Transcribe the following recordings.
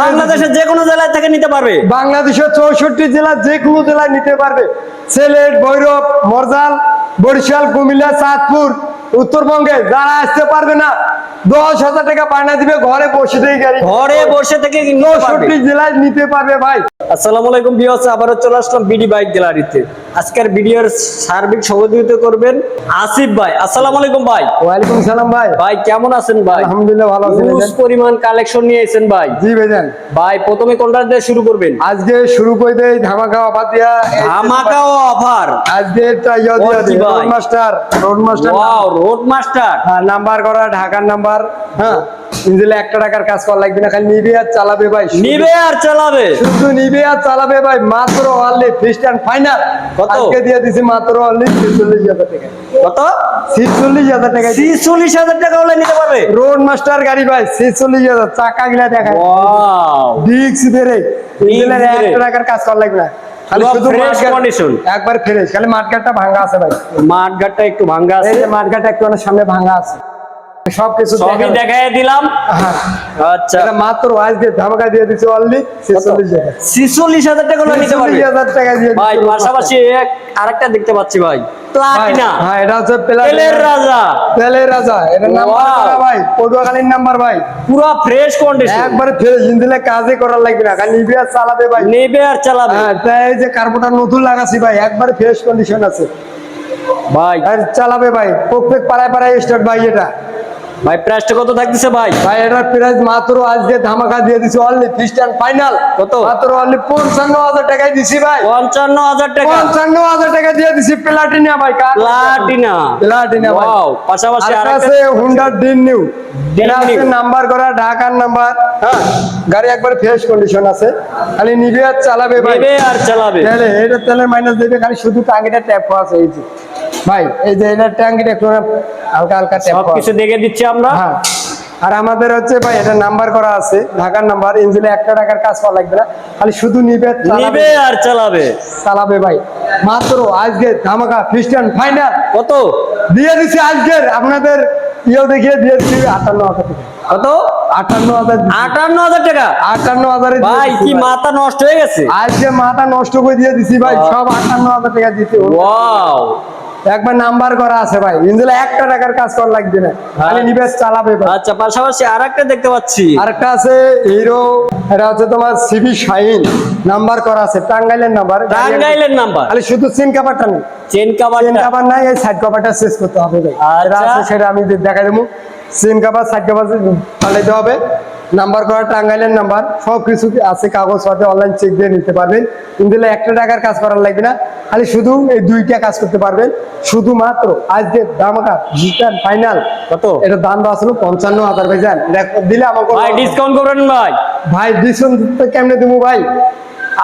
বাংলাদেশের যে কোনো জেলায় থেকে নিতে পারবে। বাংলাদেশের চৌষট্টি জেলা যে কোনো জেলায় নিতে পারবে। সিলেট ভৈরব মরজাল বরিশাল কুমিল্লা চাঁদপুর উত্তরবঙ্গে যারা আসতে পারবে না দশ হাজার টাকা পায়না দিবে ঘরে বসে থেকে গাড়ি ঘরে বসে থেকে চৌষট্টি জেলায় নিতে পারবে ভাই। আসসালামু আলাইকুম বিয়স আবারও চলে আসলাম বিডি বাইক গ্যালারিতে। আজকের ভিডিওর সার্বিক সহযোগিতা করবেন আসিফ ভাই। আসসালামু আলাইকুম ভাই। ওয়ালাইকুম সালাম ভাই। ভাই কেমন আছেন ভাই? আলহামদুলিল্লাহ ভালো আছি হিউজ পরিমাণ কালেকশন নিয়ে এসেছেন ভাই। জি ভাইজান। ভাই প্রথমে কোনটা দিয়ে শুরু করবেন? আজকে শুরু করে দেই ধামাকা অফার দিয়া। ধামাকা অফার আজকে একটা ইয়ে দিয়া road master road master wow road master হ্যাঁ নাম্বার করা ঢাকার নাম্বার। হ্যাঁ। ইঞ্জিলে একটা টাকার কাজ করা লাগবে না খালি নিবে আর চালাবে ভাই নিবে আর চালাবে। শুধু নিবে আর চালাবে ভাই মাত্র অনলি ফিস্ট অ্যান্ড ফাইনাল কত? আজকে দিয়ে দিছি মাত্র অনলি ছিচল্লিশ হাজার টাকা। কত? ছিচল্লিশ হাজার টাকা ছিচল্লিশ হাজার টাকা হলে নিতে পারবে? রোড মাস্টার গাড়ি ভাই ছিচল্লিশ হাজার চাকা গিলা ওয়াও ডিক্স বেড়ে। একটা টাকার কাজ করা লাগবে না। খালি শুধু একবার ফ্রেশ খালি মাঠঘাটটা ভাঙা আছে ভাই। মাঠ ঘাটটা একটু ভাঙ্গা এই আছে যে মাঠঘাট একটু সামনে ভাঙা আছে। সবকিছু সবই দেখাই দিলাম। হ্যাঁ। আচ্ছা। এটা মাত্র আজকে ধামাকা দিয়ে দিছি অনলি ছেচল্লিশ হাজার টাকা হলে নিতে পারবে। ছেচল্লিশ হাজার টাকা দিয়ে ভাই পাশাপাশি এক- আরেকটা দেখতে পাচ্ছি ভাই। প্লাটিনা। হ্যাঁ এটা হচ্ছে। রাজা। রাজা। এটা নাম্বার ভাই। পটুয়াখালীর নাম্বার ভাই। পুরো ফ্রেশ কন্ডিশন একবারে ফ্রেশ ইঞ্জিনে কাজে করার লাগবে না। নিবে আর চালাবে ভাই। নেবে আর চালাবে। হ্যাঁ তাই যে কার্বোটার নতুন লাগাছি ভাই একবারে ফ্রেশ কন্ডিশন আছে। ভাই। আর চালাবে ভাই। প্রত্যেক পাড়ায় পাড়ায় স্টার্ট ভাই এটা। ভাই প্রাইসটা কত থাকতেছে ভাই? ভাই এটার প্রাইস মাত্র আজকে ধামাকা দিয়ে দিছি অনলি অ্যান্ড ফাইনাল কত? মাত্র অনলি পঞ্চান্ন হাজার টাকায় দিছি ভাই। পঞ্চান্ন হাজার টাকা? পঞ্চান্ন হাজার টাকা দিয়ে দিছি প্লাটিনা ভাই প্লাটিনা প্লাটিনা ভাই। ওয়াও পাশাপাশি আর আছে হুন্ডা ডিন নিউ নাম্বার করা ঢাকার নাম্বার হ্যাঁ। গাড়ি একবার ফ্রেশ কন্ডিশন আছে। খালি নিবে আর চালাবে ভাই। নেবে আর চালাবে। তেলে এটা তেলের মাইনাস দেবে খালি শুধু টাঙ্কিটা ট্যাপ আছে এই যে। ভাই এই যে এটা ট্যাঙ্কিটা একটু হালকা হালকা ট্যাপ সব কিছু দেখে দিচ্ছি আমরা। হ্যাঁ। আর আমাদের হচ্ছে ভাই এটা নাম্বার করা আছে ঢাকার নাম্বার ইঞ্জিনে একটা টাকার কাজ করা লাগবে না। খালি শুধু নিবে নিবে আর চালাবে। চালাবে ভাই। মাত্র আজকে ধামাকা খ্রিস্টান ফাইনাল কত? দিয়ে দিছি আজকের আপনাদের ইয়েও দেখিয়ে দিয়ে দিচ্ছি আটান্ন হাজার টাকা। কত? আটান্ন হাজার। আটান্ন হাজার টাকা? আটান্ন হাজারে ভাই কি মাথা নষ্ট হয়ে গেছে। আজকে মাথা নষ্ট করে দিয়ে দিছি ভাই সব আটান্ন হাজার টাকা দিতে। ওয়াও। একবার নাম্বার করা আছে ভাই। ইঞ্জিনে একটা টাকার কাজ করা লাগবে না। খালি নিবে চালাবে আচ্ছা পাশাপাশি আরেকটা দেখতে পাচ্ছি। আরেকটা আছে হিরো এটা হচ্ছে তোমার সিবি শাইন নাম্বার করা আছে টাঙ্গাইলের নাম্বার। টাঙ্গাইলের নাম্বার। খালি শুধু সিন কাভারটা নেই। চেন কাভার সিন কাভার নাই এই সাইড কাভারটা শেষ করতে হবে ভাই। এটা আচ্ছা। আছে সেটা আমি দেখা দেবো। সিন কাভার সাইড কাভার পাল্টাইতে হবে। নাম্বার করা টাঙ্গাইলের নাম্বার সব কিছু আছে কাগজ পাতে অনলাইন চেক দিয়ে নিতে পারবেন। কিন্তু একটা টাকার কাজ করার লাগবে না খালি শুধু এই দুইটা কাজ করতে পারবেন। শুধুমাত্র আজকে দামাকা জিটার ফাইনাল কত? এটা দাম দেওয়া ছিল পঞ্চান্ন হাজার ভাই জান। দিলে ভাই ডিসকাউন্ট করবেন ভাই। ভাই ডিসকাউন্ট কেমনে দেবো ভাই?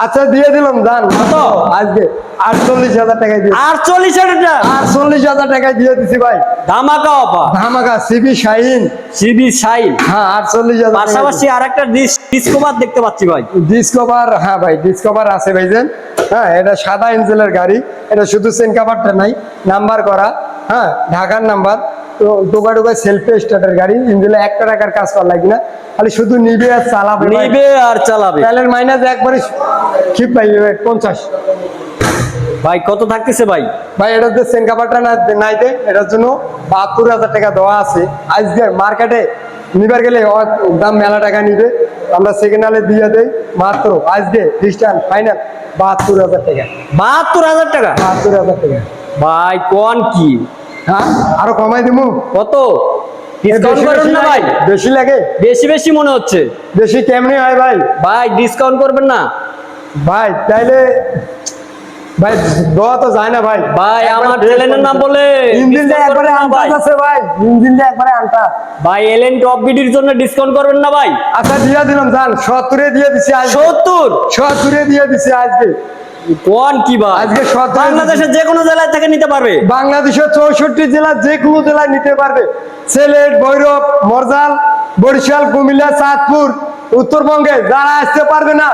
আচ্ছা দিয়ে দিলাম দান। কত? আজকে আটচল্লিশ হাজার টাকায় দিয়ে আটচল্লিশ হাজার টাকা? আটচল্লিশ হাজার টাকায় দিয়ে দিছি ভাই। ধামাকা অফার। ধামাকা সিবি শাহিন। সিবি সাইল হ্যাঁ আটচল্লিশ হাজার পাশাপাশি আরেকটা ডিসকভার দেখতে পাচ্ছি ভাই। ডিসকভার হ্যাঁ ভাই ডিসকভার আছে ভাইজান হ্যাঁ এটা সাদা ইঞ্জিনের গাড়ি। এটা শুধু সেন কাভারটা নাই নাম্বার করা। হ্যাঁ ঢাকার নাম্বার টোকা টোকা সেলফি স্টার্টের গাড়ি ইঞ্জিনে একটা টাকার কাজ করা লাগবে না। খালি শুধু নিবে আর চালাবে নিবে আর চালাবে। তেলের মাইনাস একবারে খিপ পাই পঞ্চাশ। ভাই কত থাকতেছে ভাই? ভাই এটার যে সেন কাভারটা না নাই দে এটার জন্য বাহাত্তর হাজার টাকা দেওয়া আছে। আজকে মার্কেটে নিবার গেলে দাম মেলা টাকা নিবে। আমরা সেকেন্ড হালে দিয়ে দেই মাত্র আজকে খ্রিস্টান ফাইনাল বাহাত্তর হাজার টাকা। বাহাত্তর হাজার টাকা? বাহাত্তর হাজার টাকা। ভাই কোন কি? হ্যাঁ? আরও কমাই দিমু। কত? ডিসকাউন্ট বেশি করুন না ভাই? বেশি লাগে। বেশি বেশি মনে হচ্ছে। বেশি কেমনি হয় ভাই? ভাই ডিসকাউন্ট করবেন না। ভাই তাইলে ভাই দেওয়া তো যায় না ভাই। ভাই আমার চ্যানেলের নাম বলে ইঞ্জিনটা একবারে আন্টাজ আছে ভাই ইঞ্জিনটা একবারে আন্টাজ ভাই এলেন টপ বিডির জন্য ডিসকাউন্ট করবেন না ভাই। আচ্ছা দিয়ে দিলাম জান সত্তরে দিয়ে দিছি আজকে। সত্তর? সত্তরে দিয়ে দিছি আজকে। কোন কি ভাই আজকে বাংলাদেশের যে কোনো জেলায় থেকে নিতে পারবে? বাংলাদেশের চৌষট্টি জেলা যে কোনো জেলায় নিতে পারবে। সিলেট ভৈরব মরজাল বরিশাল কুমিল্লা চাঁদপুর উত্তরবঙ্গে যারা আসতে পারবে না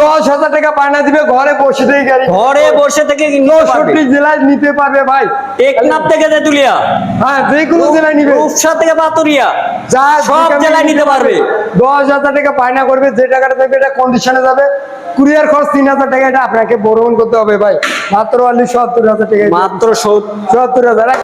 দশ হাজার টাকা পায়না দিবে ঘরে বসে থেকে গাড়ি ঘরে বসে থেকে চৌষট্টি জেলায় নিতে পারবে ভাই। টেকনাফ থেকে তেতুলিয়া। হ্যাঁ যে কোনো জেলায় নিবে। রূপসা থেকে পাতুরিয়া যা সব জেলায় নিতে পারবে। দশ হাজার টাকা পায়না করবে যে টাকাটা থাকবে এটা কন্ডিশনে যাবে। কুরিয়ার খরচ তিন হাজার টাকা এটা আপনাকে বরণ করতে হবে ভাই। মাত্র অনলি সত্তর হাজার টাকা। মাত্র সত্তর হাজার।